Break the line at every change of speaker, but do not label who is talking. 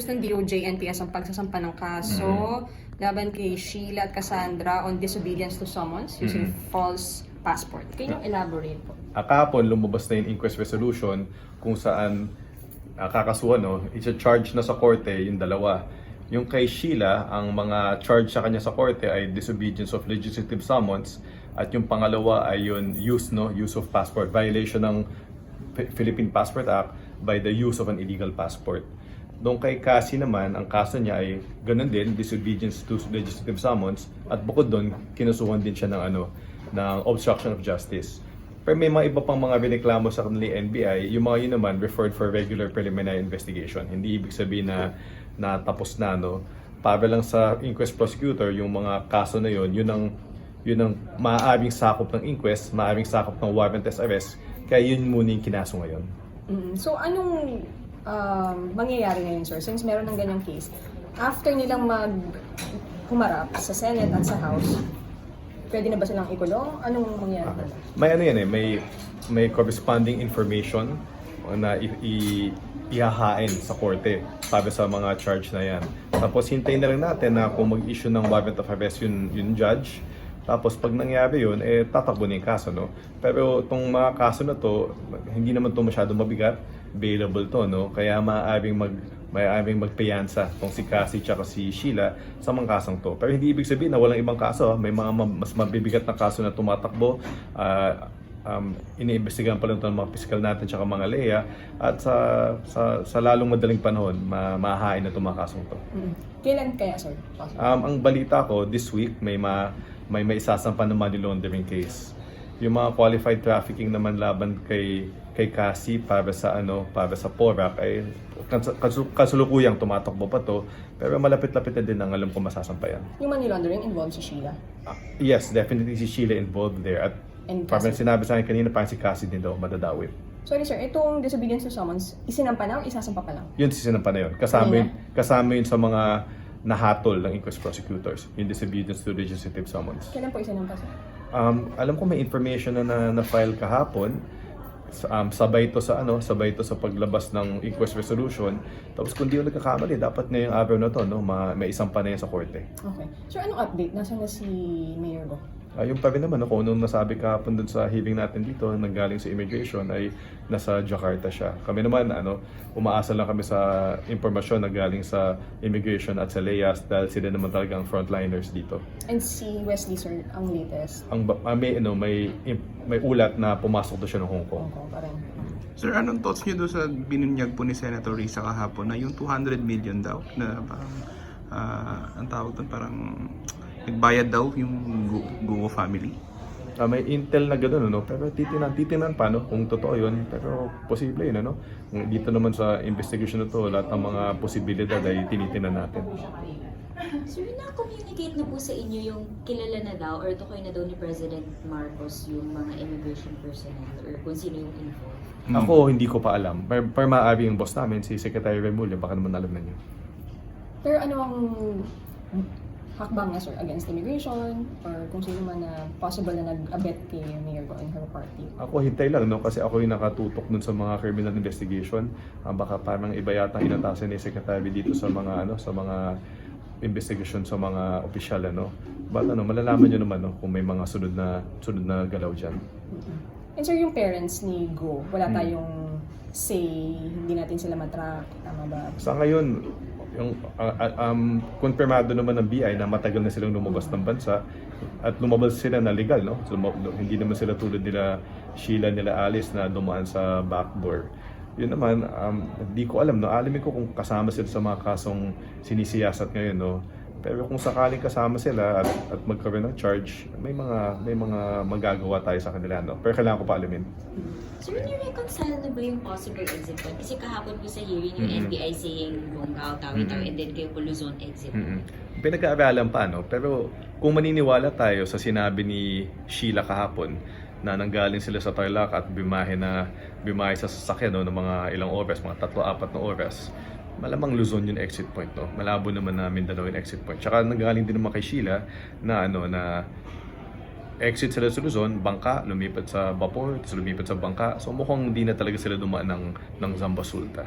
inutos ng DOJ NPS ang pagsasampa ng kaso laban kay Sheila at Cassandra on disobedience to summons using false passport. Can you elaborate po?
Kahapon lumabas na yung inquest resolution kung saan uh, kakasuhan, no? Isa-charge na sa korte yung dalawa. Yung kay Sheila, ang mga charge sa kanya sa korte ay disobedience of legislative summons at yung pangalawa ay yun use no use of passport violation ng P- Philippine Passport Act by the use of an illegal passport. Doon kay Cassie naman, ang kaso niya ay ganun din, disobedience to legislative summons at bukod doon, kinasuhan din siya ng ano, ng obstruction of justice. Pero may mga iba pang mga biniklamo sa kanila NBI, yung mga yun naman referred for regular preliminary investigation. Hindi ibig sabihin na na tapos na no. Para lang sa inquest prosecutor, yung mga kaso na yun, yun ang yun ang maaaring sakop ng inquest, maaaring sakop ng warrantless arrest, kaya yun muna yung kinaso ngayon.
Mm, So, anong um, mangyayari ngayon, sir? Since meron ng ganyang case, after nilang mag humarap sa Senate at sa House, pwede na ba silang ikulong? Anong mangyayari?
May ano yan eh, may may corresponding information na i, i- ihahain sa korte para sa mga charge na yan. Tapos hintayin na lang natin na kung mag-issue ng warrant of arrest yun, yun judge. Tapos pag nangyari yun, eh tatakbo na yung kaso, no? Pero itong mga kaso na to, hindi naman to masyado mabigat, bailable to, no? Kaya maaaring mag maaaring magpiyansa tong si Cassie tsaka si Sheila sa mga kasong to. Pero hindi ibig sabihin na walang ibang kaso. May mga ma- mas mabibigat na kaso na tumatakbo. Ah, um, iniimbestigahan pa lang ito ng mga pisikal natin tsaka mga leya. At sa, sa, sa lalong madaling panahon, ma mahahain na itong mga kasong to.
Mm. Kailan kaya, sir? Possible?
Um, ang balita ko, this week may ma, may maisasampa na money laundering case. Yung mga qualified trafficking naman laban kay kay Cassie para sa ano, para sa Porac ay kas- kasu- kasulukuyang tumatakbo pa to pero malapit-lapit na din ang alam ko masasampayan.
Yung money laundering involves si Sheila.
Ah, yes, definitely si Sheila involved there at
And
parang sinabi sa akin kanina parang si Cassie din daw madadawit.
Sorry, sir. Itong disobedience to summons, isinampa na o isasampa pa lang?
Yun si sinampa na yun. Kasama yun, kasama yun sa mga nahatol ng inquest prosecutors, yung disobedience to legislative summons.
Kailan po isinampa, sir?
Um, alam ko may information na na, na kahapon. Um, sabay to sa ano, sabay to sa paglabas ng inquest resolution. Tapos kung di ako nagkakamali, dapat ngayong araw na to, no, ma, may isang pa na yan sa korte.
Okay. Sir, anong update? Nasaan na si Mayor Go?
Ayun pa rin naman, no, kung anong nasabi kahapon dun sa hearing natin dito, nanggaling sa immigration, ay nasa Jakarta siya. Kami naman, ano, umaasa lang kami sa impormasyon na galing sa immigration at sa LEAS dahil sila naman talaga ang frontliners dito.
And si Wesley, sir, ang latest.
Ang, ah, may, ano, may, may ulat na pumasok doon siya ng Hong Kong.
Hong Kong pa rin.
Sir, anong thoughts niyo doon sa binunyag po ni Senator Risa kahapon na yung 200 million daw na parang ah, ang tawag doon parang nagbayad daw yung Gu- Guo family?
Ah, may intel na gano'n, ano? pero titinan, titinan pa, no? kung totoo yun. Pero posible yun, ano? Dito naman sa investigation na to, lahat ng mga posibilidad ay tinitinan natin.
Sir, na-communicate na po sa inyo yung kilala na daw or tukoy na daw ni President Marcos yung mga immigration personnel or kung sino yung involved?
Ako, hindi ko pa alam. Pero, pero maaari yung boss namin, si Secretary Remulla, baka naman alam na niyo.
Pero ano ang hakbang sir, against immigration or kung sino man na possible na nag-abet kay Mayor Go and her party?
Ako, hintay lang, no? Kasi ako yung nakatutok dun sa mga criminal investigation. Ah, baka parang iba yata inatasan ni Secretary dito sa mga, ano, sa mga investigation sa mga opisyal, ano. But ano, malalaman nyo naman, no? Kung may mga sunod na, sunod na galaw dyan.
And sir, yung parents ni Go, wala
Hmm.
tayong say, hindi natin sila matrack, tama ba?
Sa ngayon, yung uh, um, kumpirmado naman ng BI na matagal na silang lumabas ng bansa at lumabas sila na legal, no? So, hindi naman sila tulad nila Sheila, nila Alice na dumaan sa backdoor. Yun naman, um, hindi ko alam, no? Alamin ko kung kasama sila sa mga kasong sinisiyasat ngayon, no? Pero kung sakaling kasama sila at, at magkaroon ng charge, may mga may mga magagawa tayo sa kanila, no? Pero kailangan ko pa alamin.
Sir, ni-reconcile na ba yung possible exit point? Kasi kahapon po sa hearing yung
Mhm.
NBI saying Bonggao, Tawi-Tawi,
Mhm.
and then kayo po Luzon exit.
mm Pinag-aaralan pa, no? Pero kung maniniwala tayo sa sinabi ni Sheila kahapon na nanggaling sila sa Tarlac at bimahe na bimahe sa sasakyan no, ng mga ilang oras, mga tatlo, apat na oras, malamang Luzon yung exit point, no? Malabo naman na Mindanao yung exit point. Tsaka nanggaling din naman kay Sheila na ano na exit sila sa Luzon, bangka, lumipat sa tapos lumipat sa bangka. So mukhang hindi na talaga sila dumaan ng, ng Zamba Sulta.